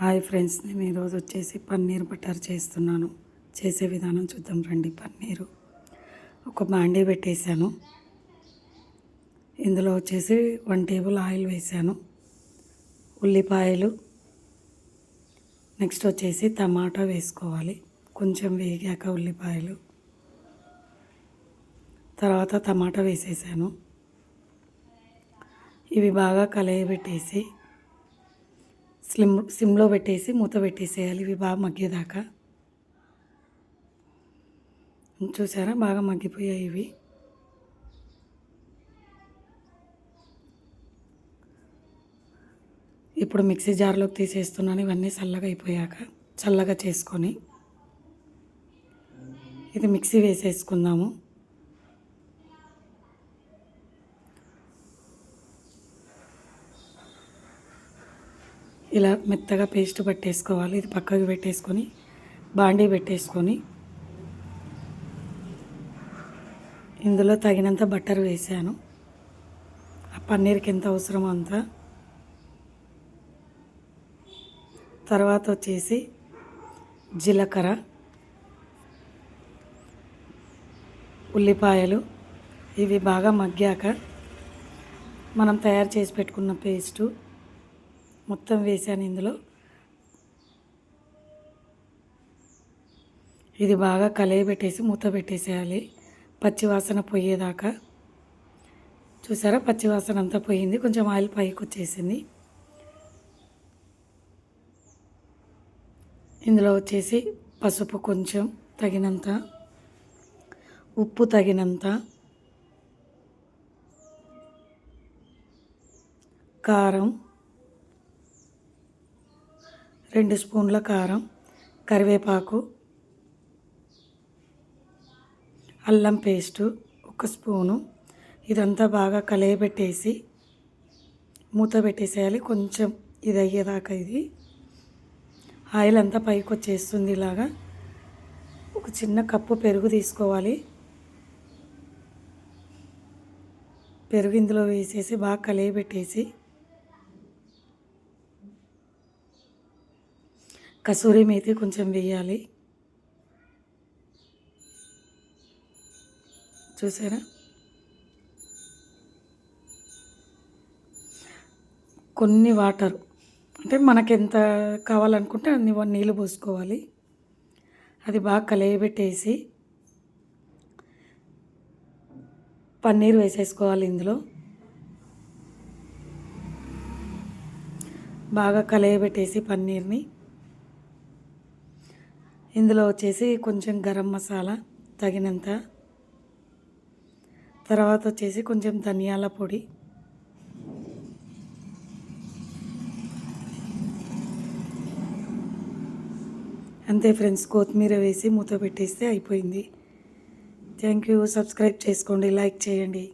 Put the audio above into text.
Hi friends నేను ఈరోజు వచ్చేసి పన్నీర్ బటర్ చేస్తున్నాను. చేసే విధానం చూద్దాం రండి పన్నీరు. ఒక బాండీ పెట్టేశాను. ఇందులో వచ్చేసి వన్ టేబుల్ ఆయిల్ వేసాను ఉల్లిపాయలు. నెక్స్ట్ వచ్చేసి టమాటా వేసుకోవాలి. కొంచెం వేగాక ఉల్లిపాయలు. తర్వాత టమాటా వేసేసాను. ఇవి బాగా కలయబెట్టేసి స్లిమ్ సిమ్లో పెట్టేసి మూత పెట్టేసేయాలి. ఇవి బాగా మగ్గేదాకా. చూసారా? బాగా మగ్గిపోయాయి ఇవి. ఇప్పుడు మిక్సీ జార్లోకి తీసేస్తున్నాను. ఇవన్నీ చల్లగా అయిపోయాక చల్లగా చేసుకొని. ఇది మిక్సీ వేసేసుకుందాము. ఇలా మెత్తగా పేస్ట్ పట్టేసుకోవాలి. ఇది పక్కకు పెట్టేసుకొని బాండీ పెట్టేసుకొని. ఇందులో తగినంత బట్టర్ వేసాను. ఆ పన్నీర్కి ఎంత అవసరమో అంత. తర్వాత వచ్చేసి జీలకర్ర ఉల్లిపాయలు. ఇవి బాగా మగ్గాక మనం తయారు చేసి పెట్టుకున్న పేస్టు. మొత్తం వేసాను ఇందులో. ఇది బాగా కలయి పెట్టేసి మూత పెట్టేసేయాలి. పచ్చివాసన పోయేదాకా. చూసారా? పచ్చివాసన అంతా పోయింది. కొంచెం ఆయిల్ పైకి వచ్చేసింది. ఇందులో వచ్చేసి పసుపు కొంచెం తగినంత ఉప్పు తగినంత కారం రెండు స్పూన్ల కారం కరివేపాకు అల్లం పేస్టు ఒక స్పూను. ఇదంతా బాగా కలయబెట్టేసి మూత పెట్టేసేయాలి. కొంచెం ఇది అయ్యేదాకా ఇది. ఆయిల్ అంతా పైకి వచ్చేస్తుంది ఇలాగా. ఒక చిన్న కప్పు పెరుగు తీసుకోవాలి. పెరుగు ఇందులో వేసేసి బాగా కలయబెట్టేసి కసూరి మేతి కొంచెం వేయాలి. చూసారా? కొన్ని వాటర్ అంటే మనకి ఎంత కావాలనుకుంటే అన్ని నీళ్ళు పోసుకోవాలి. అది బాగా కలయబెట్టేసి పన్నీర్ వేసేసుకోవాలి ఇందులో. బాగా కలయబెట్టేసి పన్నీర్ని. ఇందులో వచ్చేసి కొంచెం గరం మసాలా తగినంత. తర్వాత వచ్చేసి కొంచెం ధనియాల పొడి. అంతే ఫ్రెండ్స్ కొత్తిమీర వేసి మూత పెట్టేస్తే అయిపోయింది. Thank you. సబ్స్క్రైబ్ చేసుకోండి లైక్ చేయండి.